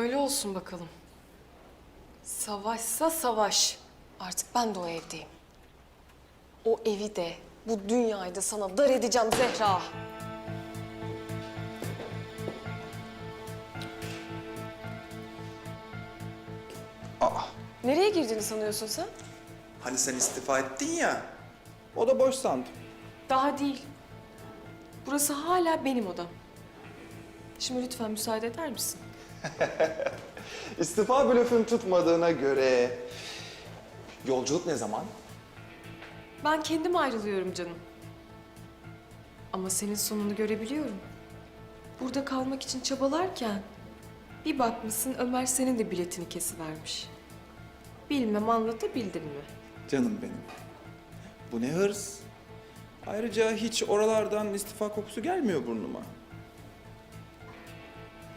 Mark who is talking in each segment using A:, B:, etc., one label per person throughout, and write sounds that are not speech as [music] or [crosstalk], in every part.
A: Öyle olsun bakalım. Savaşsa savaş. Artık ben de o evdeyim. O evi de, bu dünyayı da sana dar edeceğim Zehra.
B: Aa,
A: Nereye girdiğini sanıyorsun sen?
B: hani sen istifa ettin ya. O da boş sandım.
A: Daha değil. Burası hala benim odam. Şimdi lütfen müsaade eder misin? [laughs]
B: İstifa blöfün tutmadığına göre... Yolculuk ne zaman?
A: Ben kendim ayrılıyorum canım. Ama senin sonunu görebiliyorum. Burada kalmak için çabalarken bir bakmışsın Ömer senin de biletini kesivermiş. Bilmem anlatabildim mi?
B: Canım benim. Bu ne hırs? Ayrıca hiç oralardan istifa kokusu gelmiyor burnuma.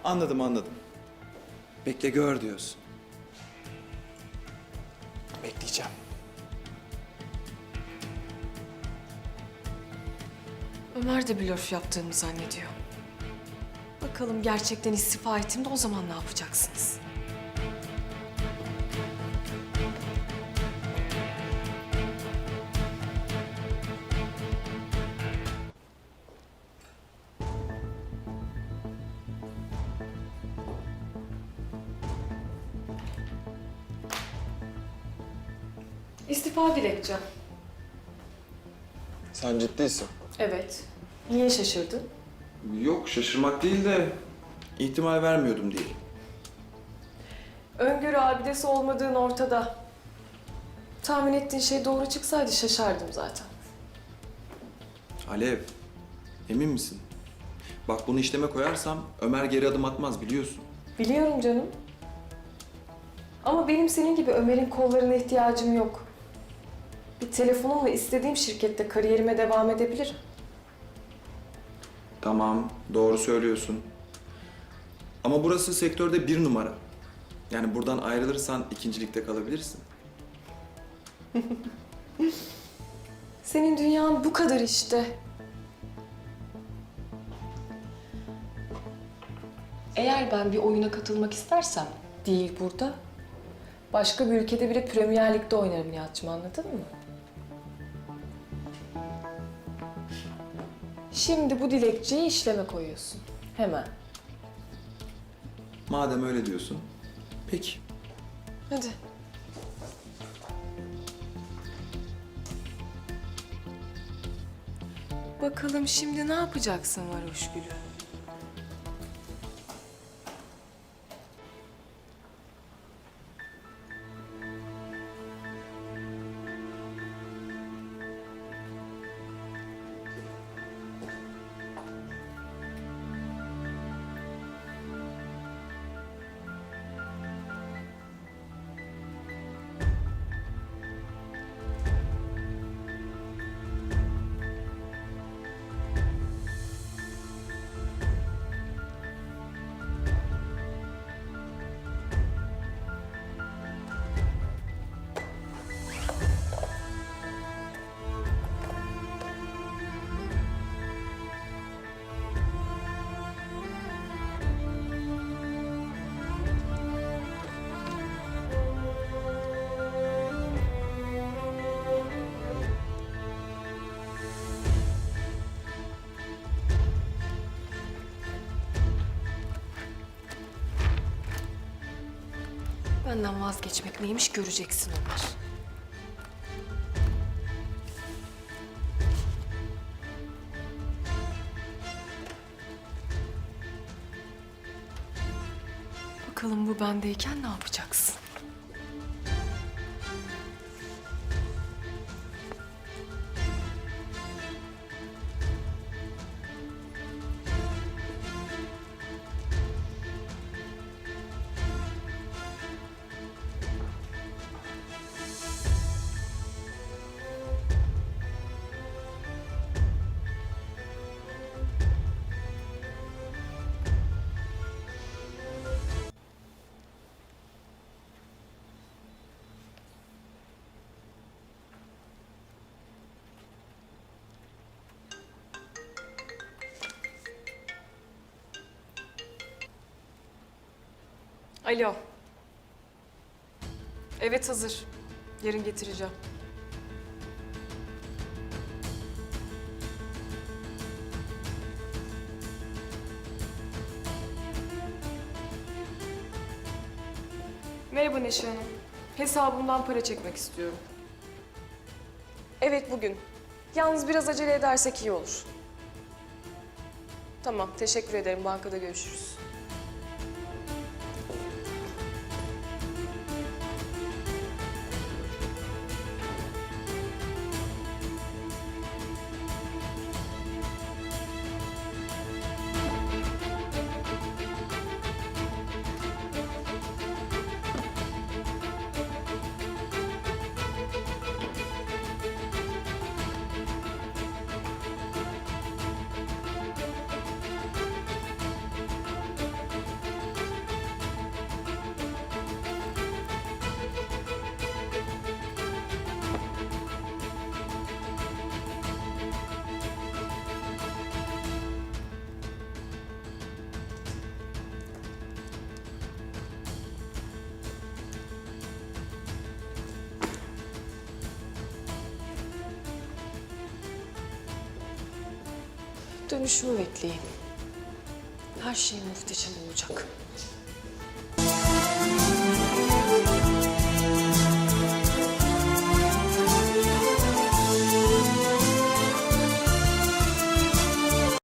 B: Anladım anladım. Bekle gör diyorsun. Bekleyeceğim.
A: Ömer de blöf yaptığımı zannediyor. Bakalım gerçekten istifa ettiğimde o zaman ne yapacaksınız? İstifa dilekçem.
B: Sen ciddisin.
A: Evet. Niye şaşırdın?
B: Yok şaşırmak değil de ihtimal vermiyordum değil.
A: Öngörü abidesi olmadığın ortada. Tahmin ettiğin şey doğru çıksaydı şaşardım zaten.
B: Alev, emin misin? Bak bunu işleme koyarsam Ömer geri adım atmaz biliyorsun.
A: Biliyorum canım. Ama benim senin gibi Ömer'in kollarına ihtiyacım yok. Telefonumla istediğim şirkette kariyerime devam edebilirim.
B: Tamam, doğru söylüyorsun. Ama burası sektörde bir numara. Yani buradan ayrılırsan ikincilikte kalabilirsin. [laughs]
A: Senin dünyan bu kadar işte. Eğer ben bir oyuna katılmak istersem, değil burada, başka bir ülkede bile Premier Lig'de oynarım Nihat'cığım anladın mı? Şimdi bu dilekçeyi işleme koyuyorsun. Hemen.
B: Madem öyle diyorsun, peki.
A: Hadi. Bakalım şimdi ne yapacaksın Varoş Gülü? Benden vazgeçmek neymiş göreceksin Ömer. Bakalım bu bendeyken ne yapacaksın? Alo. Evet hazır. Yarın getireceğim. Merhaba Neşe Hanım. Hesabımdan para çekmek istiyorum. Evet bugün. Yalnız biraz acele edersek iyi olur. Tamam, teşekkür ederim. Bankada görüşürüz. dönüşümü bekleyin. Her şey muhteşem olacak.